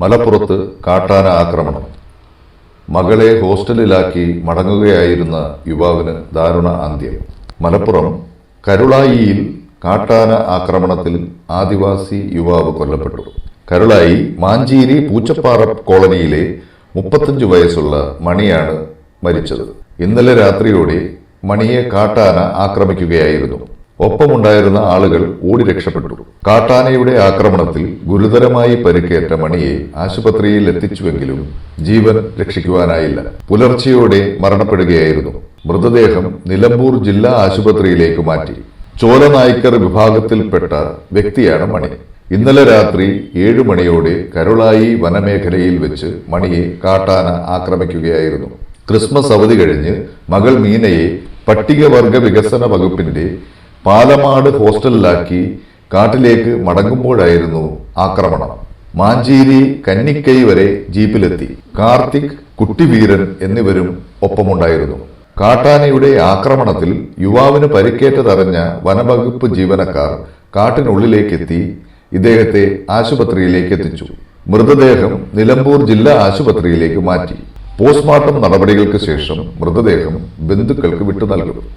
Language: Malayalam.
മലപ്പുറത്ത് കാട്ടാന ആക്രമണം. മകളെ ഹോസ്റ്റലിലാക്കി മടങ്ങുകയായിരുന്ന യുവാവിന് ദാരുണ അന്ത്യം. മലപ്പുറം കരുളായിയിൽ കാട്ടാന ആക്രമണത്തിൽ ആദിവാസി യുവാവ് കൊല്ലപ്പെട്ടു. കരുളായി മാഞ്ചേരി പൂച്ചപ്പാറ കോളനിയിലെ മുപ്പത്തഞ്ച് വയസ്സുള്ള മണിയാണ് മരിച്ചത്. ഇന്നലെ രാത്രിയോടെ മണിയെ കാട്ടാന ആക്രമിക്കുകയായിരുന്നു. ഒപ്പമുണ്ടായിരുന്ന ആളുകൾ ഓടി രക്ഷപ്പെട്ടു. കാട്ടാനയുടെ ആക്രമണത്തിൽ ഗുരുതരമായി പരിക്കേറ്റ മണിയെ ആശുപത്രിയിൽ എത്തിച്ചുവെങ്കിലും ജീവൻ രക്ഷിക്കുവാനായില്ല. പുലർച്ചെയോടെ മരണപ്പെടുകയായിരുന്നു. മൃതദേഹം നിലമ്പൂർ ജില്ലാ ആശുപത്രിയിലേക്ക് മാറ്റി. ചോലനായ്ക്കർ വിഭാഗത്തിൽപ്പെട്ട വ്യക്തിയാണ് മണി. ഇന്നലെ രാത്രി ഏഴു മണിയോടെ കരുളായി വനമേഖലയിൽ വെച്ച് മണിയെ കാട്ടാന ആക്രമിക്കുകയായിരുന്നു. ക്രിസ്മസ് അവധി കഴിഞ്ഞ് മകൾ മീനയെ പട്ടികവർഗ വികസന വകുപ്പിന്റെ പാലമാട് ഹോസ്റ്റലിലാക്കി കാട്ടിലേക്ക് മടങ്ങുമ്പോഴായിരുന്നു ആക്രമണം. മാഞ്ചേരി കന്നിക്കൈ വരെ ജീപ്പിലെത്തി. കാർത്തിക് കുട്ടിവീരൻ എന്നിവരും ഒപ്പമുണ്ടായിരുന്നു. കാട്ടാനയുടെ ആക്രമണത്തിൽ യുവാവിന് പരിക്കേറ്റതറിഞ്ഞ വനവകുപ്പ് ജീവനക്കാർ കാട്ടിനുള്ളിലേക്കെത്തി ഇദ്ദേഹത്തെ ആശുപത്രിയിലേക്ക് എത്തിച്ചു. മൃതദേഹം നിലമ്പൂർ ജില്ലാ ആശുപത്രിയിലേക്ക് മാറ്റി. പോസ്റ്റ്മോർട്ടം നടപടികൾക്ക് ശേഷം മൃതദേഹം ബന്ധുക്കൾക്ക് വിട്ടു നൽകും.